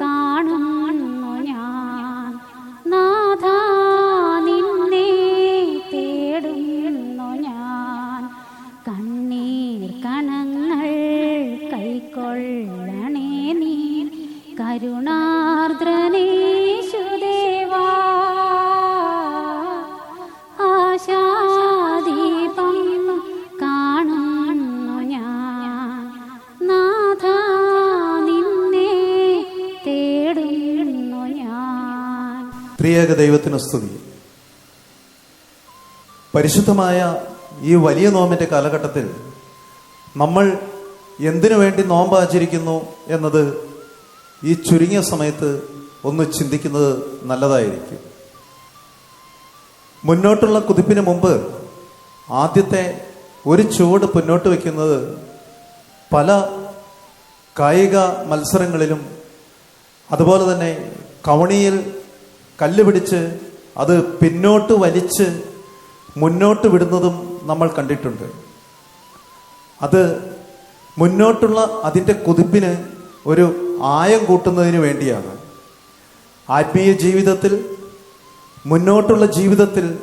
കാണുന്നു ഞാൻ. നിന്നെ തേടുന്നു ഞാൻ. കൈക്കൊള്ളണേ നീ. കരുണാർദ്രനീശുദേവാ ത്രിയേക ദൈവത്തിന് സ്തുതി. പരിശുദ്ധമായ ഈ വലിയ നോമ്പിന്റെ കാലഘട്ടത്തിൽ നമ്മൾ എന്തിനു വേണ്ടി നോമ്പ് ആചരിക്കുന്നു എന്നത് ഈ ചുരുങ്ങിയ സമയത്ത് ഒന്ന് ചിന്തിക്കുന്നത് നല്ലതായിരിക്കും. മുന്നോട്ടുള്ള കുതിപ്പിന് മുമ്പ് ആദ്യത്തെ ഒരു ചുവട് മുന്നോട്ട് വയ്ക്കുന്നത് പല കായിക മത്സരങ്ങളിലും അതുപോലെ തന്നെ കവണിയിൽ കല്ല് പിടിച്ച് അത് പിന്നോട്ട് വലിച്ച് മുന്നോട്ട് വിടുന്നതും നമ്മൾ കണ്ടിട്ടുണ്ട്. അത് മുന്നോട്ടുള്ള അതിന്റെ കുതിപ്പിന് ഒരു ആയം കൂട്ടുന്നതിന് വേണ്ടിയാണ്. ആത്മീയ ജീവിതത്തിൽ മുന്നോട്ടുള്ള ജീവിതത്തിൽ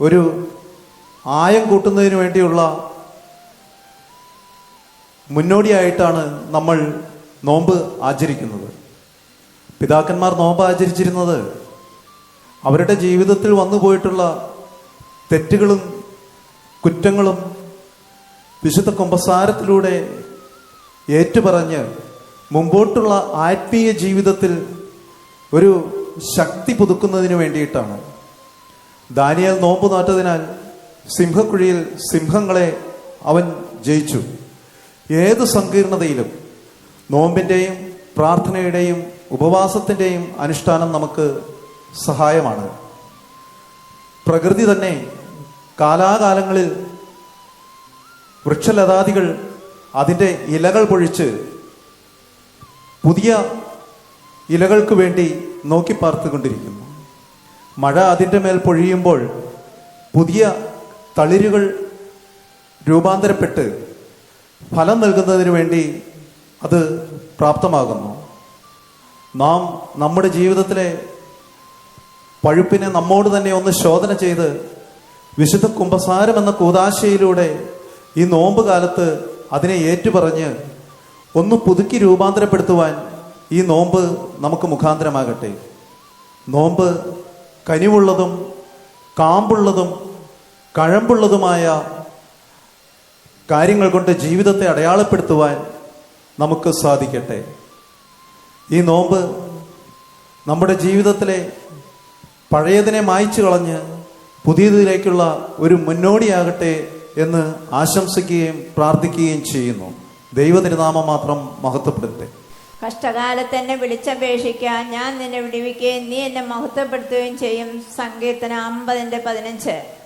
ഒരു ആയം കൂട്ടുന്നതിന് വേണ്ടിയുള്ള മുന്നോടിയായിട്ടാണ് നമ്മൾ നോമ്പ് ആചരിക്കുന്നത്. പിതാക്കന്മാർ നോമ്പ് ആചരിച്ചിരുന്നത് അവരുടെ ജീവിതത്തിൽ വന്നു പോയിട്ടുള്ള തെറ്റുകളും കുറ്റങ്ങളും വിശുദ്ധ കുമ്പസാരത്തിലൂടെ ഏറ്റുപറഞ്ഞ് മുമ്പോട്ടുള്ള ആത്മീയ ജീവിതത്തിൽ ഒരു ശക്തി പുതുക്കുന്നതിന് വേണ്ടിയിട്ടാണ്. ദാനിയൽ നോമ്പ് നാട്ടതിനാൽ സിംഹക്കുഴിയിൽ സിംഹങ്ങളെ അവൻ ജയിച്ചു. ഏത് സങ്കീർണതയിലും നോമ്പിന്റെയും പ്രാർത്ഥനയുടെയും ഉപവാസത്തിന്റെയും അനുഷ്ഠാനം നമുക്ക് സഹായമാണ്. പ്രകൃതി തന്നെ കാലാകാലങ്ങളിൽ വൃക്ഷലതാദികൾ അതിന്റെ ഇലകൾ പൊഴിച്ച് പുതിയ ഇലകൾക്ക് വേണ്ടി നോക്കി പാർത്തുകൊണ്ടിരിക്കുന്നു. മഴ അതിന്റെ മേൽ പൊഴിയുമ്പോൾ പുതിയ തളിരുകൾ രൂപാന്തരപ്പെട്ട് ഫലം നൽകുന്നതിന് വേണ്ടി അത് പ്രാപ്തമാകുന്നു. നാം നമ്മുടെ ജീവിതത്തിലെ പഴുപ്പിനെ നമ്മോട് തന്നെ ഒന്ന് ശോധന ചെയ്ത് വിശുദ്ധ കുംഭസാരം എന്ന കൂതാശയിലൂടെ ഈ നോമ്പ് കാലത്ത് അതിനെ ഏറ്റുപറഞ്ഞ് ഒന്ന് പുതുക്കി രൂപാന്തരപ്പെടുത്തുവാൻ ഈ നോമ്പ് നമുക്ക് മുഖാന്തരമാകട്ടെ. നോമ്പ് കനിവുള്ളതും കാമ്പുള്ളതും കഴമ്പുള്ളതുമായ കാര്യങ്ങൾ കൊണ്ട് ജീവിതത്തെ അടയാളപ്പെടുത്തുവാൻ നമുക്ക് സാധിക്കട്ടെ. ഈ നോമ്പ് നമ്മുടെ ജീവിതത്തിലെ പഴയതിനെ മായ്ച്ചു കളഞ്ഞ് പുതിയതിലേക്കുള്ള ഒരു മുന്നോടിയാകട്ടെ എന്ന് ആശംസിക്കുകയും പ്രാർത്ഥിക്കുകയും ചെയ്യുന്നു. ദൈവതിരുനാമം മാത്രം മഹത്വപ്പെടുത്തട്ടെ. കഷ്ടകാലത്ത് എന്നെ വിളിച്ചപേക്ഷിക്കാൻ ഞാൻ നിന്നെ വിടിവിക്കുകയും നീ എന്നെ മഹത്വപ്പെടുത്തുകയും ചെയ്യും. സങ്കീർത്തനം അമ്പതിന്റെ പതിനഞ്ച്.